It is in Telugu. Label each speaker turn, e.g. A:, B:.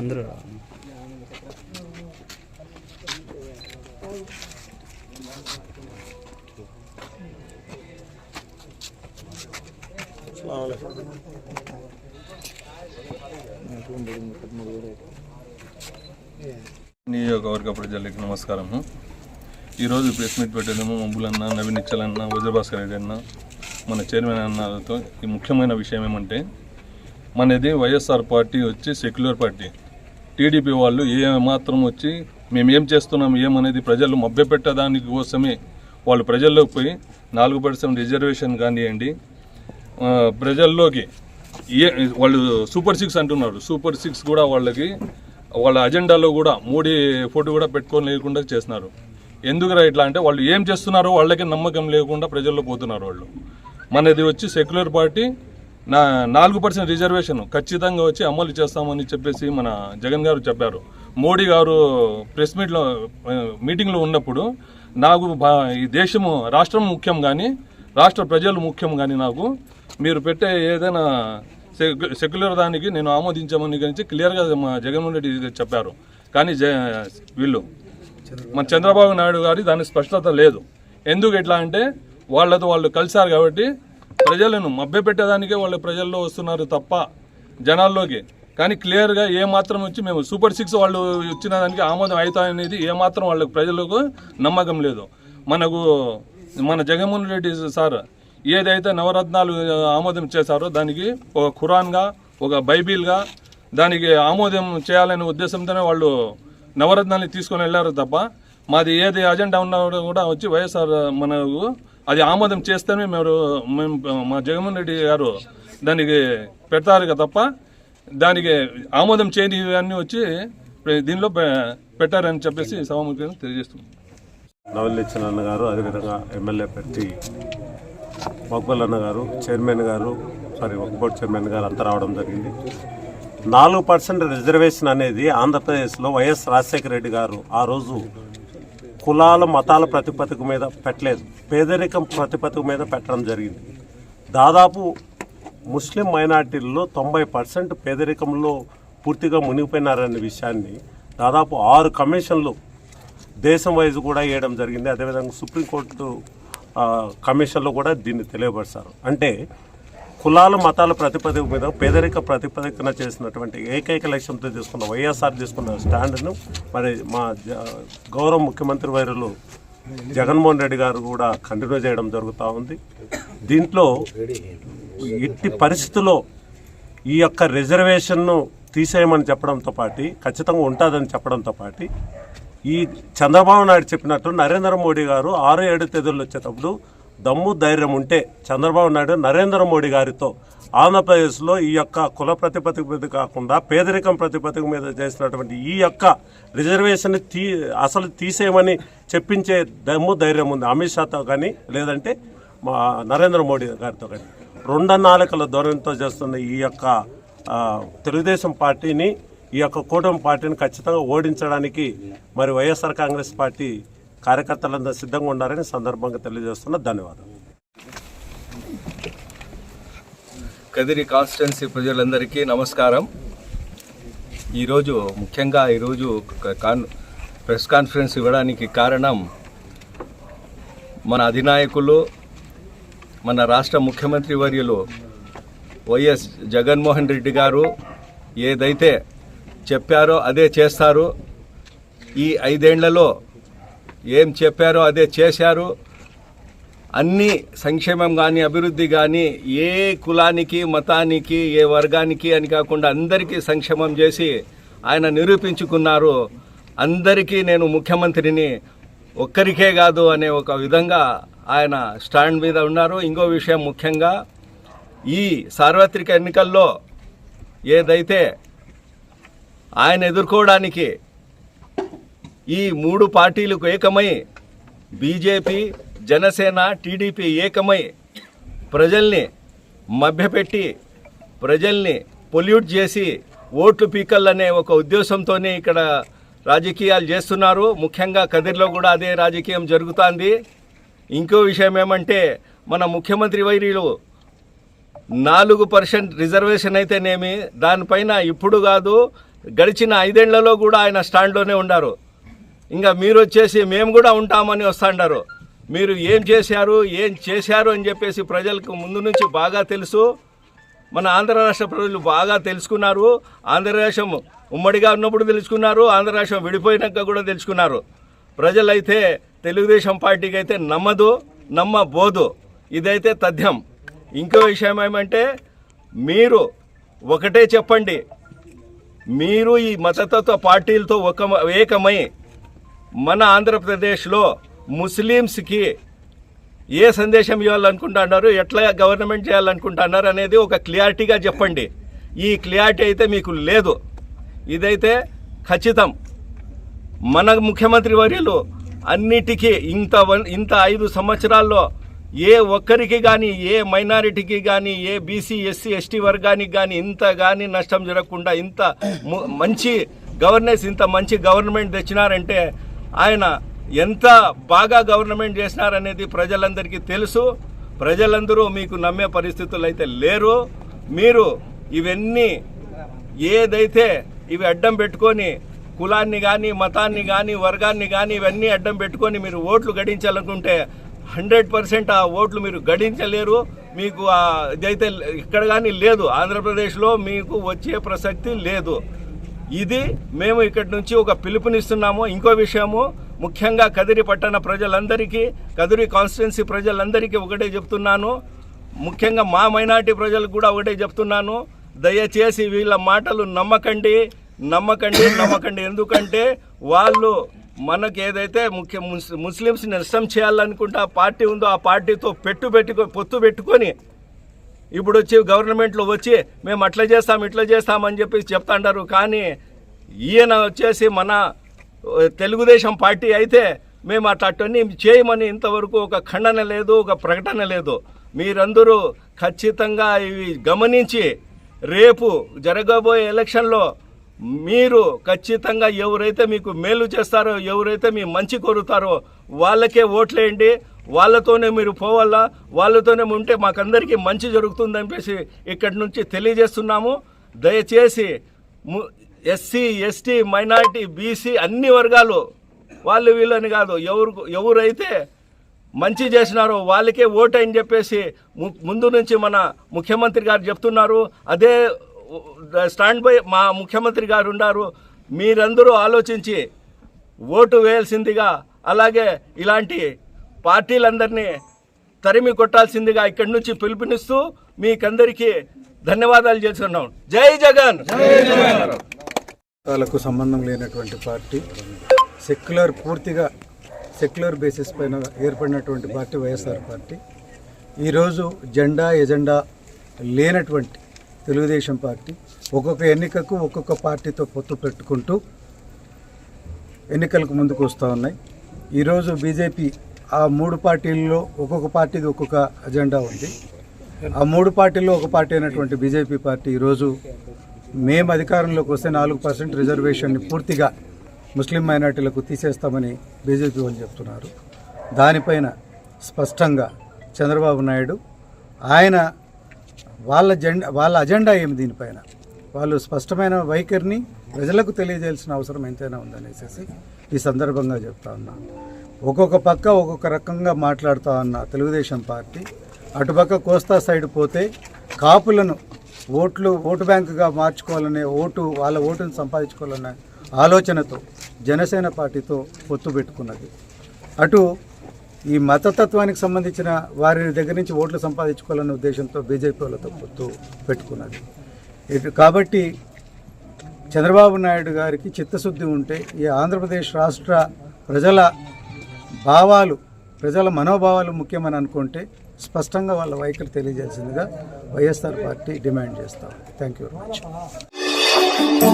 A: అందరూ
B: నియోజకవర్గ ప్రజలకు నమస్కారము. ఈరోజు ప్రెస్ మీట్ పెట్టేదేమో మబ్బులన్న నవీన్ నిచ్చల్ అన్న వజ్రభాస్కర్ రెడ్డి అన్న మన చైర్మన్ అన్నతో ఈ ముఖ్యమైన విషయం ఏమంటే మనది వైఎస్ఆర్ పార్టీ వచ్చి సెక్యులర్ పార్టీ. టీడీపీ వాళ్ళు ఏ మాత్రం వచ్చి మేము ఏం చేస్తున్నాం ఏమనేది ప్రజలు మభ్యపెట్టడానికి కోసమే వాళ్ళు ప్రజల్లోకి పోయి నాలుగు పర్సెంట్ రిజర్వేషన్ కానివ్వండి ప్రజల్లోకి ఏ వాళ్ళు సూపర్ సిక్స్ అంటున్నారు. సూపర్ సిక్స్ కూడా వాళ్ళకి వాళ్ళ అజెండాలో కూడా మోడీ ఫోటో కూడా పెట్టుకొని లేకుండా చేస్తున్నారు. ఎందుకురా ఇట్లా అంటే వాళ్ళు ఏం చేస్తున్నారో వాళ్ళకి నమ్మకం లేకుండా ప్రజల్లో పోతున్నారు వాళ్ళు. మనది వచ్చి సెక్యులర్ పార్టీ నా నాలుగు పర్సెంట్ రిజర్వేషన్ ఖచ్చితంగా వచ్చి అమలు చేస్తామని చెప్పేసి మన జగన్ గారు చెప్పారు. మోడీ గారు ప్రెస్ మీట్లో మీటింగ్లో ఉన్నప్పుడు నాకు ఈ దేశము రాష్ట్రం ముఖ్యం కానీ రాష్ట్ర ప్రజలు ముఖ్యం కానీ నాకు మీరు పెట్టే ఏదైనా సెక్యులర్ దానికి నేను ఆమోదించామని గురించి క్లియర్గా మా జగన్మోహన్ రెడ్డి చెప్పారు. కానీ జ వీళ్ళు మన చంద్రబాబు నాయుడు గారి దాని స్పష్టత లేదు. ఎందుకు ఎట్లా అంటే వాళ్ళతో వాళ్ళు కలిశారు కాబట్టి ప్రజలను మభ్యపెట్టేదానికే వాళ్ళు ప్రజల్లో వస్తున్నారు తప్ప జనాల్లోకి. కానీ క్లియర్గా ఏ మాత్రం వచ్చి మేము సూపర్ సిక్స్ వాళ్ళు ఇచ్చిన దానికి ఆమోదం అవుతాయనేది ఏ మాత్రం వాళ్ళకి ప్రజలకు నమ్మకం లేదు. మనకు మన జగన్మోహన్ రెడ్డి సార్ ఏదైతే నవరత్నాలు ఆమోదం చేశారో దానికి ఒక ఖురాన్గా ఒక బైబిల్గా దానికి ఆమోదం చేయాలనే ఉద్దేశంతోనే వాళ్ళు నవరత్నాన్ని తీసుకొని వెళ్ళారు తప్ప మాది ఏది అజెండా ఉన్నా కూడా వచ్చి వైఎస్ఆర్ మనకు అది ఆమోదం చేస్తేనే మేము మేము మా జగన్మోహన్ రెడ్డి గారు దానికి పెడతారు తప్ప దానికి ఆమోదం చేయని ఇవన్నీ వచ్చి దీనిలో పె- పెట్టారని చెప్పేసి సభాముఖంగా తెలియజేస్తున్నాం.
C: నవల్లిచ్చిన అన్న గారు అదేవిధంగా ఎమ్మెల్యే పెట్టి మక్బల్ అన్న గారు చైర్మన్ గారు సారీ ఒక చైర్మన్ గారు అంతా రావడం జరిగింది. నాలుగు పర్సెంట్ రిజర్వేషన్ అనేది ఆంధ్రప్రదేశ్లో వైఎస్ రాజశేఖర రెడ్డి గారు ఆ రోజు కులాల మతాల ప్రతిపత్తిక మీద పెట్టలేదు. పేదరికం ప్రతిపత్తిక మీద పెట్టడం జరిగింది. దాదాపు ముస్లిం మైనార్టీల్లో తొంభై పర్సెంట్ పేదరికంలో పూర్తిగా మునిగిపోయినారనే విషయాన్ని దాదాపు ఆరు కమిషన్లు దేశం వైజ్ కూడా వేయడం జరిగింది. అదేవిధంగా సుప్రీంకోర్టు కమిషన్లో కూడా దీన్ని తెలియపరిచారు. అంటే కులాల మతాల ప్రతిపదిక మీద పేదరిక ప్రతిపదికన చేసినటువంటి ఏకైక లక్ష్యంతో తీసుకున్న వైఎస్ఆర్ తీసుకున్న స్టాండ్ను మరి మా గౌరవ ముఖ్యమంత్రి వైరులు జగన్మోహన్ రెడ్డి గారు కూడా కంటిన్యూ చేయడం జరుగుతూ ఉంది. దీంట్లో ఇట్టి పరిస్థితుల్లో ఈ యొక్క రిజర్వేషన్ను తీసేయమని చెప్పడంతో పాటు ఖచ్చితంగా ఉంటుందని చెప్పడంతో పాటు ఈ చంద్రబాబు నాయుడు చెప్పినట్టు నరేంద్ర మోడీ గారు ఆరు ఏడు తేదీలు వచ్చేటప్పుడు దమ్ము ధైర్యం ఉంటే చంద్రబాబు నాయుడు నరేంద్ర మోడీ గారితో ఆంధ్రప్రదేశ్లో ఈ యొక్క కుల ప్రతిపత్తి మీద కాకుండా పేదరికం ప్రతిపత్తి మీద చేసినటువంటి ఈ యొక్క రిజర్వేషన్ తీ అసలు తీసేయమని చెప్పించే దమ్ము ధైర్యం ఉంది. అమిత్ షాతో కానీ లేదంటే మా నరేంద్ర మోడీ గారితో కానీ. రెండు నాలుకల ధోరణితో చేస్తున్న ఈ యొక్క తెలుగుదేశం పార్టీని ఈ యొక్క కూటమి పార్టీని ఖచ్చితంగా ఓడించడానికి మరి వైఎస్ఆర్ కాంగ్రెస్ పార్టీ కార్యకర్తలందరూ సిద్ధంగా ఉన్నారని సందర్భంగా తెలియజేస్తున్న ధన్యవాదాలు.
D: కదిరి కాన్స్టిట్యున్సీ ప్రజలందరికీ నమస్కారం. ఈరోజు ముఖ్యంగా ఈరోజు కాన్ ప్రెస్ కాన్ఫరెన్స్ ఇవ్వడానికి కారణం మన అధినాయకులు మన రాష్ట్ర ముఖ్యమంత్రి వర్యులు వైఎస్ జగన్మోహన్ రెడ్డి గారు ఏదైతే చెప్పారో అదే చేస్తారు. ఈ ఐదేళ్ళలో ఏం చెప్పారో అదే చేశారు. అన్ని సంక్షేమం కానీ అభివృద్ధి కానీ ఏ కులానికి మతానికి ఏ వర్గానికి అని కాకుండా అందరికీ సంక్షేమం చేసి ఆయన నిరూపించుకున్నారు. అందరికీ నేను ముఖ్యమంత్రిని ఒక్కరికే కాదు అనే ఒక విధంగా ఆయన స్టాండ్ మీద ఉన్నారు. ఇంకో విషయం ముఖ్యంగా ఈ సార్వత్రిక ఎన్నికల్లో ఏదైతే ఆయన ఎదుర్కోవడానికి ఈ మూడు పార్టీలకు ఏకమై బీజేపీ జనసేన టీడీపీ ఏకమై ప్రజల్ని మభ్యపెట్టి ప్రజల్ని పొల్యూట్ చేసి ఓట్లు పీకల్లనే ఒక ఉద్దేశంతోనే ఇక్కడ రాజకీయాలు చేస్తున్నారు. ముఖ్యంగా కదిరిలో కూడా అదే రాజకీయం జరుగుతోంది. ఇంకో విషయం ఏమంటే మన ముఖ్యమంత్రి వైరీలు నాలుగు పర్సెంట్ రిజర్వేషన్ అయితేనేమి దానిపైన ఇప్పుడు కాదు గడిచిన ఐదేళ్ళలో కూడా ఆయన స్టాండ్లోనే ఉన్నారు ఇంకా మీరు వచ్చేసి మేము కూడా ఉంటామని వస్తాండారు. మీరు ఏం చేశారు ఏం చేశారు అని చెప్పేసి ప్రజలకు ముందు నుంచి బాగా తెలుసు. మన ఆంధ్ర రాష్ట్ర ప్రజలు బాగా తెలుసుకున్నారు. ఆంధ్ర రాష్ట్రం ఉమ్మడిగా ఉన్నప్పుడు తెలుసుకున్నారు ఆంధ్ర రాష్ట్రం విడిపోయినాక కూడా తెలుసుకున్నారు. ప్రజలైతే తెలుగుదేశం పార్టీకి అయితే నమ్మదు నమ్మబోదు. ఇదైతే తథ్యం. ఇంకో విషయం ఏమంటే మీరు ఒకటే చెప్పండి. మీరు ఈ మతతత్వ పార్టీలతో ఒక ఏకమై మన ఆంధ్రప్రదేశ్లో ముస్లిమ్స్కి ఏ సందేశం ఇవ్వాలనుకుంటున్నారు ఎట్లా గవర్నమెంట్ చేయాలనుకుంటున్నారు అనేది ఒక క్లియారిటీగా చెప్పండి. ఈ క్లియారిటీ అయితే మీకు లేదు. ఇదైతే ఖచ్చితం. మన ముఖ్యమంత్రి వర్యులు అన్నిటికీ ఇంత వన్- ఇంత ఐదు సంవత్సరాల్లో ఏ ఒక్కరికి కానీ ఏ మైనారిటీకి కానీ ఏ బీసీ ఎస్సీ ఎస్టీ వర్గానికి కానీ ఇంత కానీ నష్టం జరగకుండా ఇంత మంచి గవర్నెన్స్ ఇంత మంచి గవర్నమెంట్ తెచ్చినారంటే ఆయన ఎంత బాగా గవర్నమెంట్ చేసినారనేది ప్రజలందరికీ తెలుసు. ప్రజలందరూ మీకు నమ్మే పరిస్థితులు అయితే లేరు. మీరు ఇవన్నీ ఏదైతే ఇవి అడ్డం పెట్టుకొని కులాన్ని కానీ మతాన్ని కానీ వర్గాన్ని కానీ ఇవన్నీ అడ్డం పెట్టుకొని మీరు ఓట్లు గడించాలనుకుంటే హండ్రెడ్ పర్సెంట్ ఆ ఓట్లు మీరు గడించలేరు. మీకు ఇదైతే ఇక్కడ కానీ లేదు. ఆంధ్రప్రదేశ్లో మీకు వచ్చే ప్రసక్తి లేదు. ఇది మేము ఇక్కడి నుంచి ఒక పిలుపునిస్తున్నాము. ఇంకో విషయము ముఖ్యంగా కదిరి పట్టణ ప్రజలందరికీ కదిరి కాన్స్టిట్యున్సీ ప్రజలందరికీ ఒకటే చెప్తున్నాను. ముఖ్యంగా మా మైనార్టీ ప్రజలకు కూడా ఒకటే చెప్తున్నాను. దయచేసి వీళ్ళ మాటలు నమ్మకండి. నమ్మకండి నమ్మకండి. ఎందుకంటే వాళ్ళు మనకు ఏదైతే ముఖ్య ముస్- ముస్లిమ్స్ నష్టం చేయాలనుకుంటే ఆ పార్టీ ఉందో ఆ పార్టీతో పెట్టు పెట్టుకో పొత్తు పెట్టుకొని ఇప్పుడు వచ్చి గవర్నమెంట్లో వచ్చి మేము అట్లా చేస్తాం ఇట్లా చేస్తామని చెప్పి చెప్తాంటారు కానీ ఈయన వచ్చేసి మన తెలుగుదేశం పార్టీ అయితే మేము అట్లా అట్టని చేయమని ఇంతవరకు ఒక ఖండన లేదు ఒక ప్రకటన లేదు. మీరందరూ ఖచ్చితంగా ఇవి గమనించి రేపు జరగబోయే ఎలక్షన్లో మీరు ఖచ్చితంగా ఎవరైతే మీకు మేలు చేస్తారో ఎవరైతే మీ మంచి కోరుతారో వాళ్ళకే ఓట్లేయండి. వాళ్ళతోనే మీరు పోవాలా? వాళ్ళతోనే ఉంటే మాకందరికీ మంచి జరుగుతుందని చెప్పేసి ఇక్కడి నుంచి తెలియజేస్తున్నాము. దయచేసి ఎస్సీ ఎస్టీ మైనారిటీ బీసీ అన్ని వర్గాలు వాళ్ళు వీళ్ళని కాదు ఎవరు ఎవరైతే మంచి చేసినారో వాళ్ళకే ఓటు అని చెప్పేసి ము- ముందు నుంచి మన ముఖ్యమంత్రి గారు చెప్తున్నారు. అదే స్టాండ్ బై మా ముఖ్యమంత్రి గారు ఉన్నారు. మీరందరూ ఆలోచించి ఓటు వేయాల్సిందిగా అలాగే ఇలాంటి పార్టీలందరినీ తరిమి కొట్టాల్సిందిగా ఇక్కడి నుంచి పిలుపునిస్తూ మీకందరికీ ధన్యవాదాలు చేస్తున్నాం. జై జగన్!
A: వాళ్ళకు సంబంధం లేనటువంటి పార్టీ సెక్యులర్ పూర్తిగా సెక్యులర్ బేసిస్ పైన ఏర్పడినటువంటి పార్టీ వైఎస్ఆర్ పార్టీ. ఈరోజు జెండా ఎజెండా లేనటువంటి తెలుగుదేశం పార్టీ ఒక్కొక్క ఎన్నికకు ఒక్కొక్క పార్టీతో పొత్తు పెట్టుకుంటూ ఎన్నికలకు ముందుకు వస్తూ ఉన్నాయి. ఈరోజు బీజేపీ ఆ మూడు పార్టీల్లో ఒక్కొక్క పార్టీకి ఒక్కొక్క అజెండా ఉంది. ఆ మూడు పార్టీల్లో ఒక పార్టీ అయినటువంటి బీజేపీ పార్టీ ఈరోజు మేము అధికారంలోకి వస్తే నాలుగు పర్సెంట్ రిజర్వేషన్ని పూర్తిగా ముస్లిం మైనార్టీలకు తీసేస్తామని బీజేపీ వాళ్ళు చెప్తున్నారు. దానిపైన స్పష్టంగా చంద్రబాబు నాయుడు ఆయన వాళ్ళ జెండా వాళ్ళ అజెండా ఏమి దీనిపైన? వాళ్ళు స్పష్టమైన వైఖరిని ప్రజలకు తెలియజేయాల్సిన అవసరం ఎంతైనా ఉందనేసి ఈ సందర్భంగా చెప్తా ఉన్నాను ఒక్కొక్క పక్క ఒక్కొక్క రకంగా మాట్లాడుతూ ఉన్న తెలుగుదేశం పార్టీ. అటుపక్క కోస్తా సైడ్ పోతే కాపులను ఓట్లు ఓటు బ్యాంకుగా మార్చుకోవాలనే ఓటు వాళ్ళ ఓటును సంపాదించుకోవాలనే ఆలోచనతో జనసేన పార్టీతో పొత్తు పెట్టుకున్నది. అటు ఈ మతతత్వానికి సంబంధించిన వారి దగ్గర నుంచి ఓట్లు సంపాదించుకోవాలనే ఉద్దేశంతో బీజేపీ వాళ్ళతో పొత్తు పెట్టుకున్నది. ఇటు కాబట్టి చంద్రబాబు నాయుడు గారికి చిత్తశుద్ధి ఉంటే ఈ ఆంధ్రప్రదేశ్ రాష్ట్ర ప్రజల భావాలు ప్రజల మనోభావాలు ముఖ్యమని అనుకుంటే స్పష్టంగా వాళ్ళ వైఖరి తెలియజేసిందిగా వైఎస్ఆర్ పార్టీ డిమాండ్ చేస్తాం థ్యాంక్ యూ వెరీ మచ్